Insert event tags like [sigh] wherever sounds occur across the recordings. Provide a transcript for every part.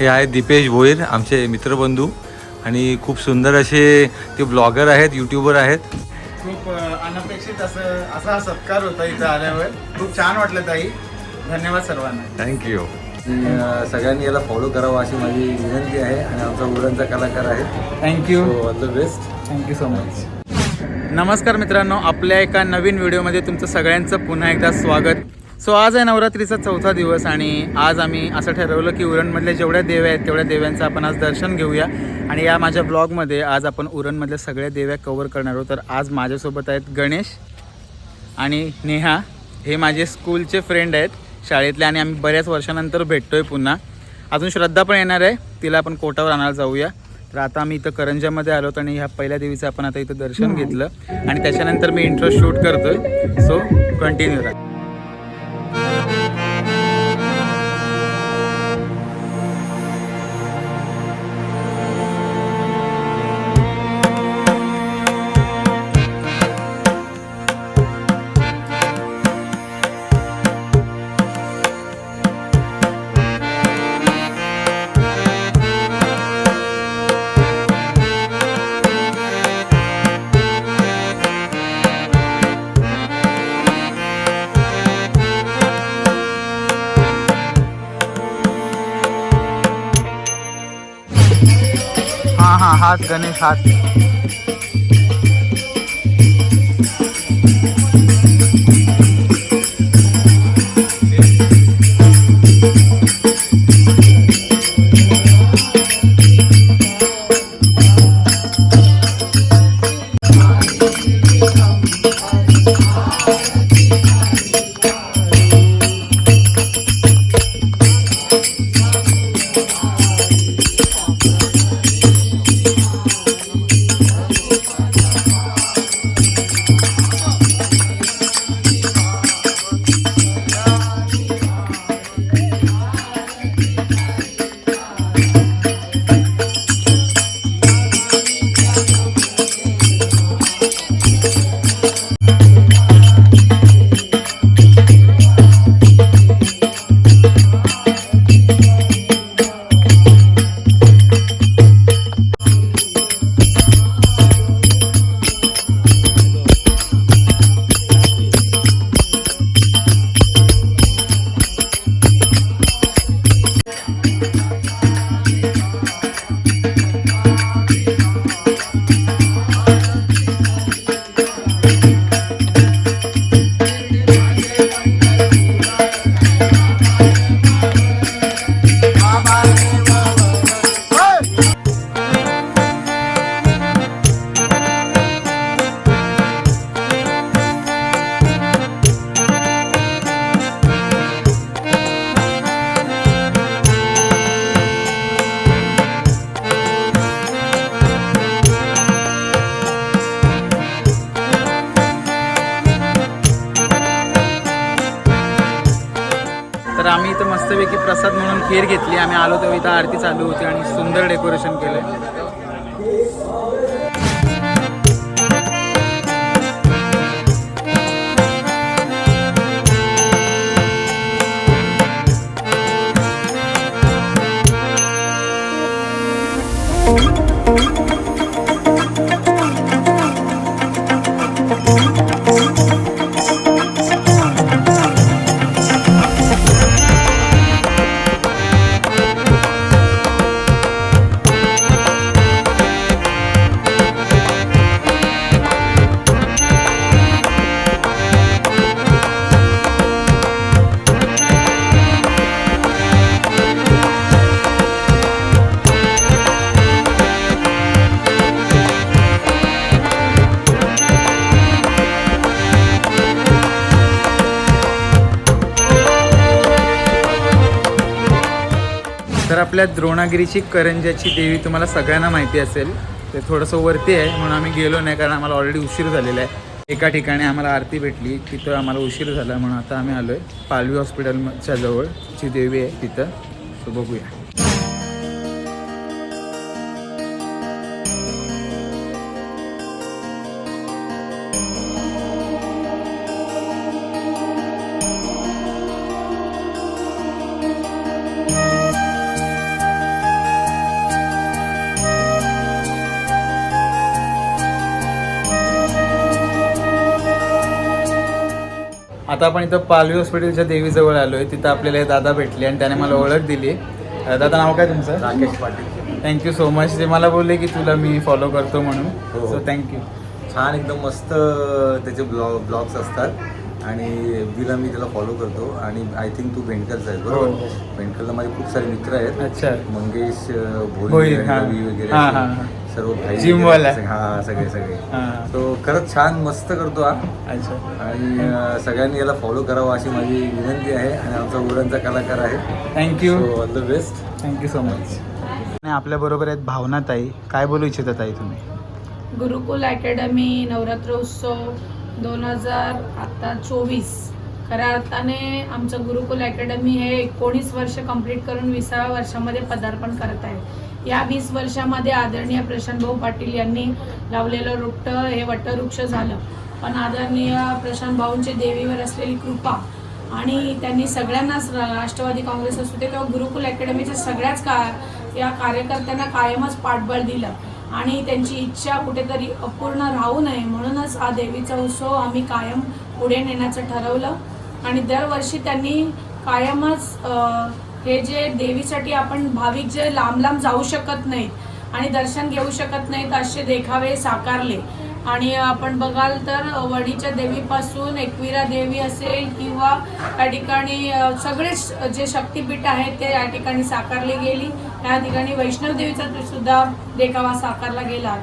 हे आहेत दीपेश भोईर आमचे मित्रबंधू आणि खूप सुंदर असे ते ब्लॉगर आहेत युट्यूबर आहेत. खूप अनपेक्षित असं असा हा सत्कार होता इथं आल्यावर. खूप छान वाटलं ताई. धन्यवाद सर्वांना. थँक्यू सगळ्यांनी याला फॉलो करावं अशी माझी विनंती आहे आणि आमचा उरणचा कलाकार आहे. Thank you all the best thank you so much नमस्कार मित्रांनो आपल्या एका नवीन व्हिडिओमध्ये तुमचं सगळ्यांचं पुन्हा एकदा स्वागत. सो आज आहे नवरात्रीचा चौथा दिवस आणि आज आम्ही असं ठरवलं की उरणमधल्या जेवढ्या देव्या आहेत तेवढ्या देव्यांचं आपण आज दर्शन घेऊया. आणि या माझ्या ब्लॉगमध्ये आज आपण उरणमधल्या सगळ्या देव्या कवर करणार आहोत. तर आज माझ्यासोबत आहेत गणेश आणि नेहा. हे माझे स्कूलचे फ्रेंड आहेत शाळेतले आणि आम्ही बऱ्याच वर्षानंतर भेटतोय पुन्हा. अजून श्रद्धा पण येणार आहे. तिला आपण कोटावर आणायला जाऊया. तर आता आम्ही इथं करंजामध्ये आलो आणि ह्या पहिल्या देवीचं आपण आता इथं दर्शन घेतलं. आणि त्याच्यानंतर मी इंट्रो शूट करतोय. सो कंटिन्यू राहा. हात गणेश हात मस्तपैकी प्रसाद म्हणून खीर घेतली. आम्ही आलो तेव्हा इथं आरती चालू होती आणि सुंदर डेकोरेशन केलंय. तर आपल्या द्रोणागिरीची करंजाची देवी तुम्हाला सगळ्यांना माहिती असेल. ते थोडंसं वरती आहे म्हणून आम्ही गेलो नाही कारण आम्हाला ऑलरेडी उशीर झालेला आहे. एका ठिकाणी आम्हाला आरती भेटली तिथं आम्हाला उशीर झाला म्हणून आता आम्ही आलो आहे पालवी हॉस्पिटलच्या जवळ जी देवी आहे तिथं. सो बघूया. आता आपण इथं पालवी हॉस्पिटलच्या देवीजवळ आलो आहे तिथं आपल्याला हे दादा भेटले आणि त्याने मला ओळख दिली. दादा नाव काय तुमचं? Rakesh Patil. Thank you so much ते मला बोलले की तुला मी फॉलो करतो म्हणून. हो. सो थँक्यू छान एकदम मस्त त्याचे ब्लॉग ब्लॉग्स असतात. आणि बिला मी त्याला फॉलो करतो. आणि आय थिंक तू भेंडकरचा आहेस हो, बरोबर? हो. भेंडकरला माझे खूप सारे मित्र आहेत. अच्छा. मंगेश भोई हा. रवी वगैरे हा, हा, हा. सर्व भाई हा सगळे सगळे. हां. तो खरंच छान मस्त करतो हा. अच्छा. आणि सगळ्यांनी याला फॉलो करावं अशी माझी विनंती आहे आणि आमचा उरणचा कलाकार आहे. Thank you all the best thank you so much आणि आपल्या बरोबर आहेत भावना ताई. काय बोलू इच्छिता ताई तुम्ही? गुरुकुल अकॅडमी नवरात्र उत्सव दोन हजार आता चोवीस. खऱ्या अर्थाने आमचं गुरुकुल अकॅडमी हे एकोणीस वर्ष कंप्लीट करून विसाव्या वर्षामध्ये पदार्पण करत आहे. या वीस वर्षामध्ये आदरणीय प्रशांत भाऊ पाटील यांनी लावलेलं वृक्ष हे वटवृक्ष झालं. पण आदरणीय प्रशांतभाऊंची देवीवर असलेली कृपा आणि त्यांनी सगळ्यांनाच राष्ट्रवादी काँग्रेस असू दे किंवा गुरुकुल अकॅडमीच्या सगळ्याच का या कार्यकर्त्यांना कायमच पाठबळ दिलं. आणि त्यांची इच्छा कुठेतरी अपूर्ण राहू नये म्हणूनच हा देवीचा उत्सव आम्ही कायम पुढे नेण्याचं ठरवलं. आणि दरवर्षी त्यांनी कायमच हे जे देवीसाठी आपण भाविक जे लांब लांब जाऊ शकत नाहीत आणि दर्शन घेऊ शकत नाहीत असे देखावे साकारले. आणि आपण बघाल तर वडीच्या देवीपासून एकविरा देवी असेल किंवा त्या ठिकाणी सगळेच जे शक्तिपीठ आहेत ते या ठिकाणी साकारली गेली. त्या ठिकाणी वैष्णव देवीचा सुद्धा देखावा साकारला गेला.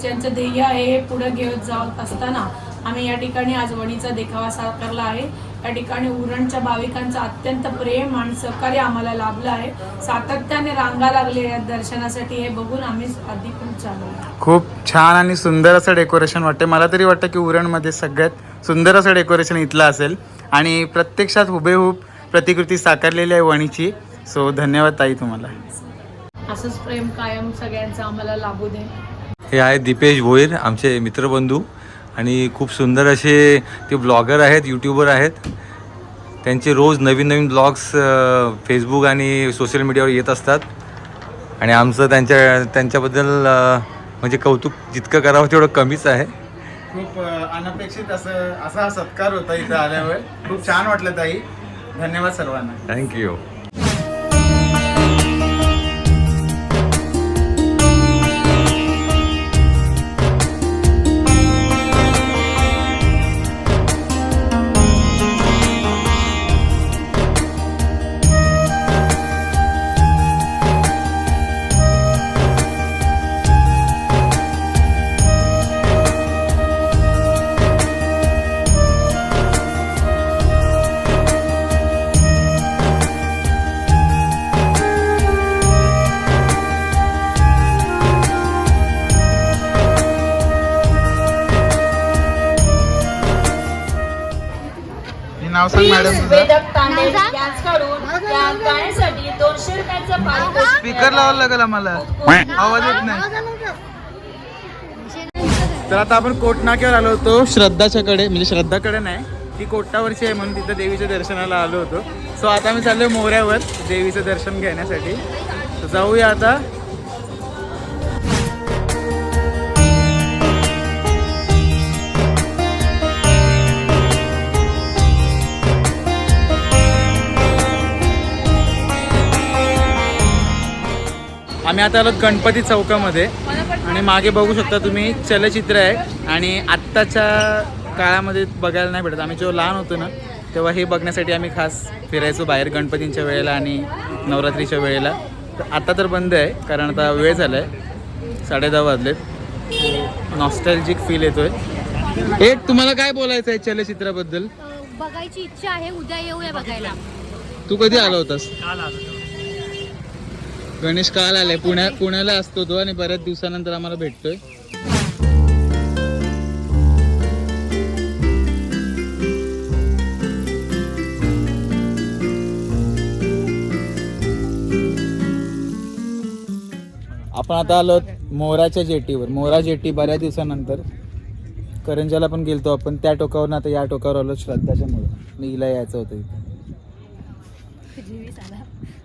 ज्यांचं ध्येय आहे हे पुढे घेत जात असताना आम्ही या ठिकाणी आज वडीचा देखावा साकारला आहे. या ठिकाणी उरणच्या भाविकांचं अत्यंत प्रेम आणि सहकार्य आम्हाला लाभलं आहे. सातत्याने रांगा लागले आहेत दर्शनासाठी हे बघून आम्ही अधिकृत झालो खूप छान आणि सुंदर असं डेकोरेशन वाटते मला तरी वाटतं की उरणमध्ये सगळ्यात सुंदर असं डेकोरेशन इथलं असेल. आणि प्रत्यक्षात हुबेहूब प्रतिकृती साकारलेली आहे वणीची. सो धन्यवाद ताई तुम्हाला. असंच प्रेम कायम सगळ्यांचं आम्हाला लाभू दे. हे आहेत दीपेश भोईर आमचे मित्रबंधू. आणि खूप सुंदर असे ते ब्लॉगर आहेत यूट्यूबर आहेत. त्यांचे रोज नवीन नवीन ब्लॉग्स फेसबुक आणि सोशल मीडियावर येत असतात. आणि आमचं त्यांच्या त्यांच्याबद्दल म्हणजे कौतुक जितकं करावं तेवढं कमीच आहे. खूप अनपेक्षित असं असा सत्कार होता इथं आल्यावर खूप छान वाटलं ताई. धन्यवाद सर्वांना. Thank you madam. तुझं वेदक तांडे यांच्याकडून या गाण्यासाठी दोनशे रुपयांचं पारितोषिक स्पीकर लावायला लागेल आम्हाला आवाज येत नाही. तर आता आपण कोटनाक्यावर आलो होतो. श्रद्धाच्याकडे म्हणजे श्रद्धाकडे नाही. ती कोटावरची आहे म्हणून तिथं देवीच्या दर्शनाला आलो होतो. सो आता मी चाललोय मोऱ्यावर देवीचं दर्शन घेण्यासाठी. तर जाऊया आता. आम्ही आता आलो गणपती चौकामध्ये. आणि मागे बघू शकता तुम्ही चलचित्र आहे. आणि आत्ताच्या काळामध्ये बघायला नाही भेटत. आम्ही जेव्हा लहान होतो ना तेव्हा हे बघण्यासाठी आम्ही खास फिरायचो बाहेर गणपतींच्या वेळेला आणि नवरात्रीच्या वेळेला. तर आता तर बंद आहे कारण आता वेळ झाला आहे साडे दहा वाजलेत. नॉस्टॅल्जिक फील येतोय. ए तुम्हाला काय बोलायचं आहे चलचित्राबद्दल बघायची इच्छा आहे उद्या येऊया बघायला. तू कधी आला होतास? गणेश काल आलाय. पुण्या पुण्याला असतो तो आणि बऱ्याच दिवसानंतर आम्हाला भेटतोय. आपण आता आलो मोराच्या जेटीवर. मोरा जेटी बऱ्याच दिवसानंतर करंजाला पण गेलतो आपण. त्या टोकावरून आता या टोकावर आलो श्रद्धाच्या मुळे. मी हिला यायचं होतं इथे.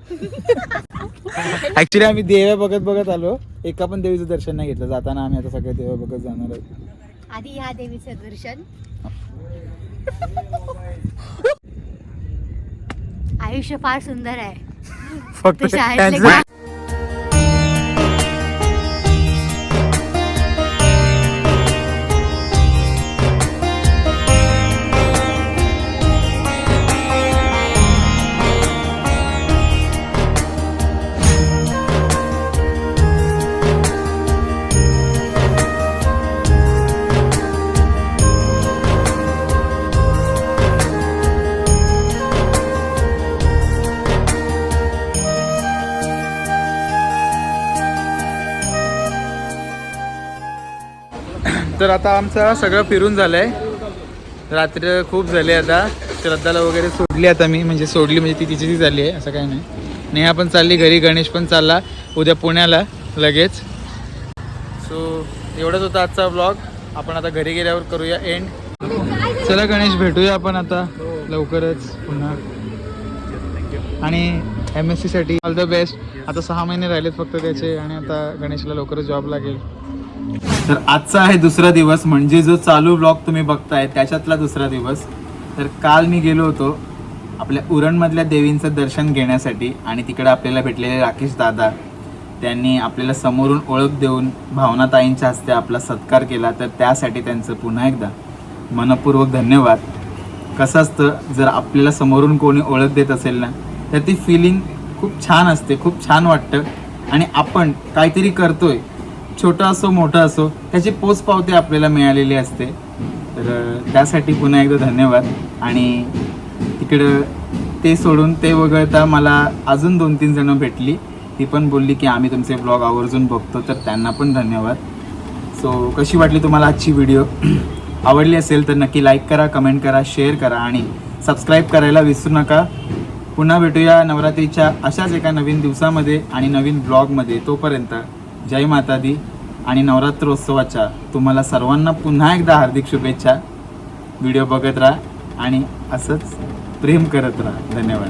[laughs] ऍक्च्युली आम्ही देव्या बघत बघत आलो. एका पण देवीचं दर्शन नाही घेतलं. जाताना आम्ही आता सगळे देव्या बघत जाणार आहोत. आधी ह्या देवीचं दर्शन. [laughs] आयुष्य फार सुंदर आहे. फक्त ते शाळेतले त्यांचं- तर आता आमचं सगळं फिरून झालंय. रात्र खूप झाली आता. श्रद्धाला वगैरे सोडली आता मी म्हणजे सोडली म्हणजे ती तिची ती झाली आहे असं काही नाही. नेहा पण चालली घरी गणेश पण चालला उद्या पुण्याला लगेच. सो एवढंच होता आजचा ब्लॉग आपण आता घरी गेल्यावर करूया एंड चला गणेश भेटूया आपण आता लवकरच पुन्हा. आणि एम एस सीसाठी ऑल द बेस्ट आता सहा महिने राहिलेत फक्त त्याचे आणि आता गणेशला लवकरच जॉब लागेल. तर आजचा आहे दुसरा दिवस म्हणजे जो चालू ब्लॉग तुम्ही बघताय त्याच्यातला दुसरा दिवस. तर काल मी गेलो होतो आपल्या उरणमधल्या देवींचं दर्शन घेण्यासाठी आणि तिकडे आपल्याला भेटलेले राकेश दादा. त्यांनी आपल्याला समोरून ओळख देऊन भावनाताईंच्या हस्ते आपला सत्कार केला. तर त्यासाठी त्यांचं पुन्हा एकदा मनपूर्वक धन्यवाद. कसं असतं जर आपल्याला समोरून कोणी ओळख देत असेल ना तर ती फिलिंग खूप छान असते खूप छान वाटतं. आणि आपण काहीतरी करतोय छोटं असो मोठं असो त्याची पोच पावती आपल्याला मिळालेली असते. तर त्यासाठी पुन्हा एकदा धन्यवाद. आणि तिकडं ते सोडून ते वगळता मला अजून दोन तीन जणं भेटली. ती पण बोलली की आम्ही तुमचे ब्लॉग आवर्जून बघतो. तर त्यांना पण धन्यवाद. सो कशी वाटली तुम्हाला आजची व्हिडिओ [clears throat] आवडली असेल तर नक्की लाईक करा कमेंट करा शेअर करा आणि सबस्क्राईब करायला विसरू नका. पुन्हा भेटूया नवरात्रीच्या अशाच एका नवीन दिवसामध्ये आणि नवीन ब्लॉगमध्ये तोपर्यंत जय माता दी. आणि नवरात्रोत्सवाच्या तुम्हाला सर्वांना पुन्हा एकदा हार्दिक शुभेच्छा. व्हिडिओ बघत राहा आणि असंच प्रेम करत राहा. धन्यवाद.